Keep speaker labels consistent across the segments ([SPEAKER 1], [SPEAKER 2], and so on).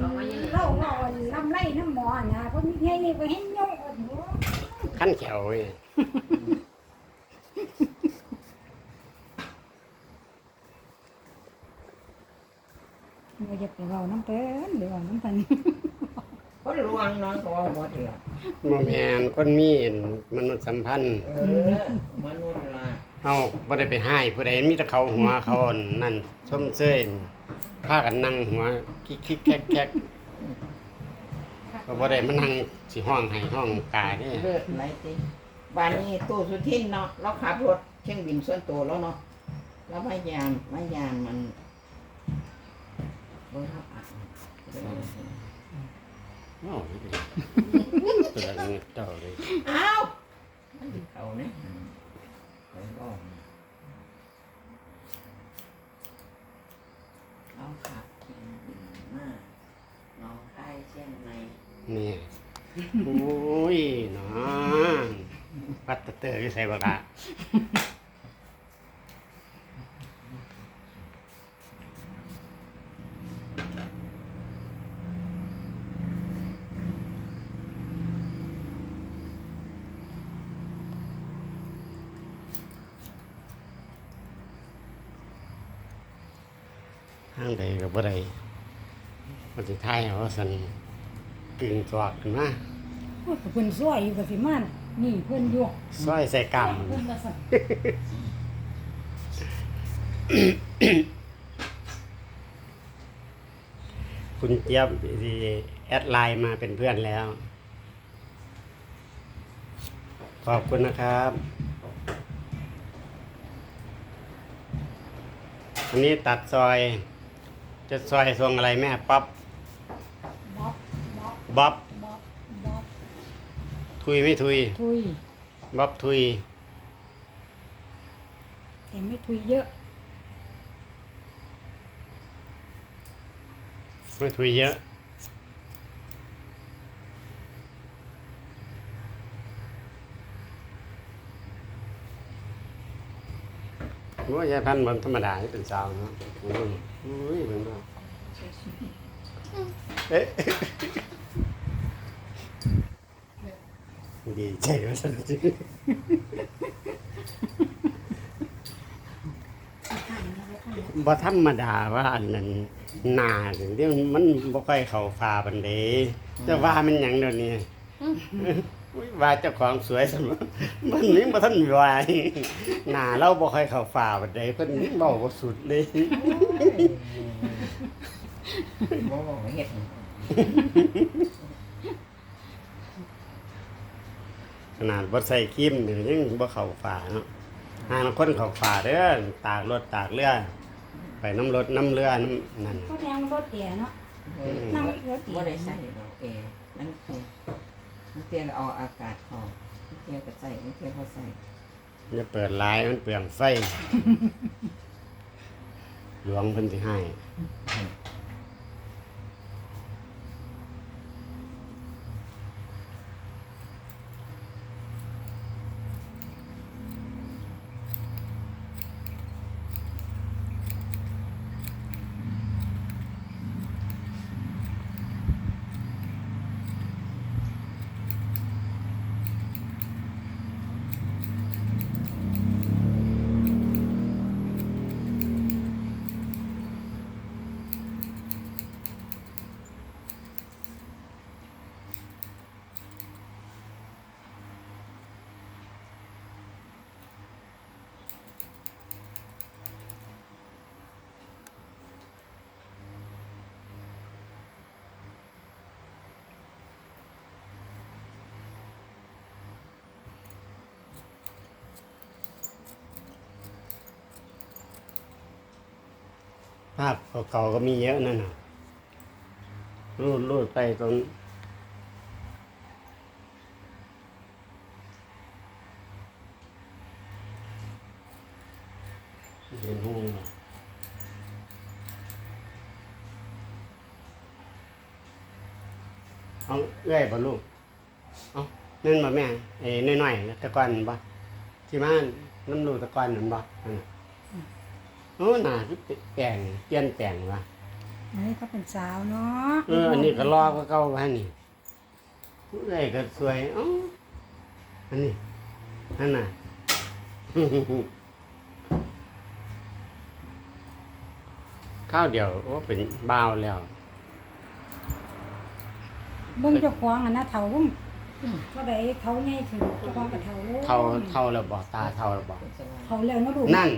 [SPEAKER 1] เราไม่ยัง
[SPEAKER 2] เราว่าลำไรน้ำหมอนะเพราะมีไงนี่ก็เห็นโยกโอ้โห
[SPEAKER 3] ขั้นแขวเว้ย
[SPEAKER 2] เราจะไปเราน้ำเปิ้นหรือว่าน้ำเปิ้น
[SPEAKER 1] คนลวงน้องก็ว่าหมดเลย
[SPEAKER 3] โมแมนคนมีมนุษย์สัมพันธ์
[SPEAKER 1] เออมนุษย์ละ
[SPEAKER 3] เฮาบ่ได้ไปให้ผู้ใดมีแต่เขาหัวเขาอันนั่นชมเชย พากันนั่งหัวคิกคิกแคกแคกก็บ่ได้มานั่งสิห้องให้ห้องกาเด้
[SPEAKER 1] เลือดไหลติบ้านนี้ตู้สุทินเนาะเราขับรถเครื่องบินส่วนตัวแล้วเนาะแล้วพยายามพยายามมันเบิ่งครับอะ
[SPEAKER 3] โอ้ยตัวนี้เจ้าเลย
[SPEAKER 1] อ้าวมันเป็นเขาเนี่ยไปบอก เราขับเครื่องบินมาน้องค่ายเชียงใหม่
[SPEAKER 3] นี่โอ้ยน้องปัตเตอร์อยู่ใส่บ่ล่ะ ใดก็บ่ได้มันสิทายเอาสันกึ่งจอกขึ้นมา
[SPEAKER 2] โอ้ยเพิ่นซอยอยู่กับสิมันนี่เพิ่นอยู่
[SPEAKER 3] ซอยใส่กรรม
[SPEAKER 2] เพิ่นละสั่น
[SPEAKER 3] คุณเจี๊ยบสิแอดไลน์มาเป็นเพื่อนแล้ว ขอบคุณนะครับอันนี้ตัดซอย จะซอยทรงอะไรแม่ป๊อป
[SPEAKER 2] บ๊อบบ๊อบ
[SPEAKER 3] บ๊อบ
[SPEAKER 2] บ๊อบบ๊อบ
[SPEAKER 3] ทุยไม่ทุย
[SPEAKER 2] ทุย
[SPEAKER 3] บ๊อบทุย
[SPEAKER 2] แต่ไม่ทุยเยอะ
[SPEAKER 3] ไม่ทุยเยอะว่ายายพันธุ์มันธรรมดาที่เป็นสาวเนาะอุ้ยอุ้ยเป็นว่าเอ๊ะ ดีใจว่าสันจริงบ่ธรรมดาว่าอันนั้นหนาถึงที่มันบ่ค่อยเข้าฟ้าปานใดจะว่ามันหยังเดี๋ยวนี้อุ๊ยว่าเจ้าของสวยสมมันนี่บ่ทันวายหน้าเราบ่ค่อยเข้าฟ้าปานใดเพิ่นเว้าบ่สุดเลย
[SPEAKER 1] โอ้เฮ็ด
[SPEAKER 3] ขนาดบ่ใส่ครีมนี่ยังบ่เข้าฟ้าเนาะหาคนเข้าฟ้าเด้อตากรถตากเรือ ไปน้ำรถน้ำเรือน้ำนั่น
[SPEAKER 2] ก็แทงรถแก่เนาะ
[SPEAKER 1] เออ
[SPEAKER 2] นั่งรถ
[SPEAKER 1] บ่
[SPEAKER 2] แก่
[SPEAKER 1] ได้ใส่ดอกเอนั่นคือมันเตียงเอาอากาศเข้ามันเตียงก็ใส่มันเตียงเขาใส่
[SPEAKER 3] อย่าเปิดหลายมันเปลืองไฟ หลวงเพิ่นสิให้ ภาพเก่าๆก็มีเยอะนั่นน่ะรูดรูดไปตรงเห็นหูเอาเอื้อยบ่ลูก เอานั่นบ่แม่ไอ้น้อยๆตะกอนบ่ที่มานน้ำลูตะกอนนั่นบ่ นั่นน่ะโอ้หน้าคือแปลงเปลี่ยนแปลงว่ะ
[SPEAKER 2] มอันนี้เขาเป็นสาวเนาะ
[SPEAKER 3] เอออันนี้ก็ลอกก็เก่าว่านี่ผู้ใดก็สวยเอ้าอันนี้นั่นน่ะข้าวเดียวโอ้เป็นบ้าวแล้ว
[SPEAKER 2] เบิ่งเจ้าของอันนะเฒ่าบุ้งก็ได้เขาใหญ่ถึงเจ้าของก็เฒ่าโลด
[SPEAKER 3] เท่าเท่าแล้วบอกตาเท่าแล้วบอก
[SPEAKER 2] เฒ่าแล้วเนาะลูก
[SPEAKER 3] นั่น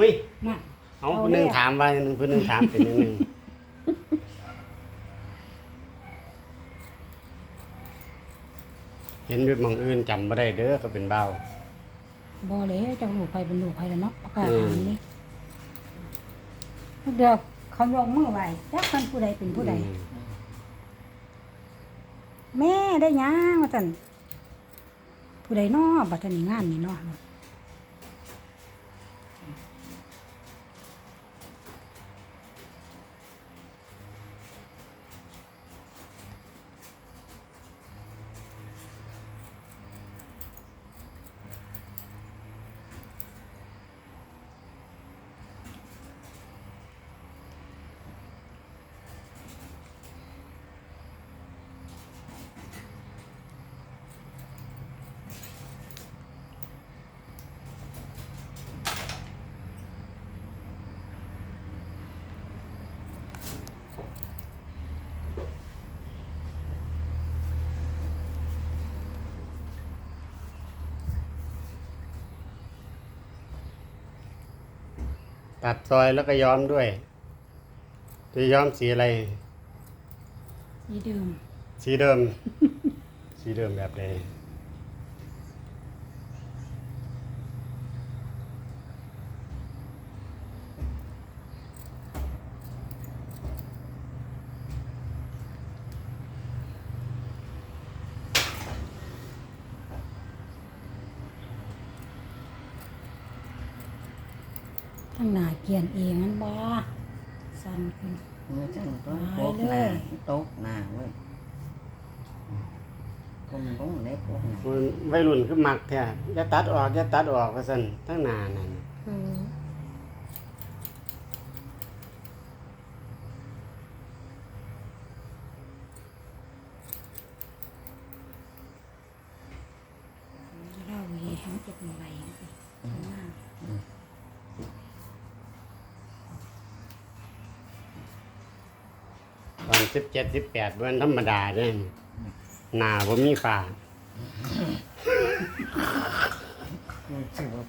[SPEAKER 3] วิ
[SPEAKER 2] นั่น
[SPEAKER 3] เอา
[SPEAKER 2] เอา
[SPEAKER 3] ผู้หนึง
[SPEAKER 2] แล้ว
[SPEAKER 3] ถามว่าผู้หนึงถามเป็นนิดนึงเห็นด้วยหมองอื่นจำไม่ได้เด้อก็เป็นเบ้าว
[SPEAKER 2] บ่เลยเจ้าลูกไผเป็นลูกไผแล้วเนาะประกาศ
[SPEAKER 3] อืม
[SPEAKER 2] ถามนี่เดี๋ยวเขายกมือไหว้จักมันผู้ใดเป็นผู้ใด
[SPEAKER 3] อืม
[SPEAKER 2] แม่ได้หยังว่าซั่นผู้ใดน้อบัดนี้งานนี่เนาะ
[SPEAKER 3] ตัดซอยแล้วก็ย้อมด้วย จะย้อมสีอะไร
[SPEAKER 2] นี่เดิม
[SPEAKER 3] สีเดิม สีเดิมแบบใด
[SPEAKER 2] ทั้งหน้าเกียนเองมันบ่สั่นขึ้น
[SPEAKER 1] มือจังต้น
[SPEAKER 2] หาย
[SPEAKER 1] โต๊ะหน้า
[SPEAKER 2] เลย
[SPEAKER 1] โต๊ะหน้าเว้ยก้มลงในพวกนั้น
[SPEAKER 3] มันวัยรุ่นคือมักแท้อย่าตัดออกอย่าตัดออกว่าซั่นทั้งหน้านั่น
[SPEAKER 2] เออเล่าเฮงเก็บอะไรสิข้างล่าง
[SPEAKER 3] ตอ นสิบเจ็ดสิบแปดมันธรรมดาเด้หนาผมมีฝ่า
[SPEAKER 1] ชื่อว่า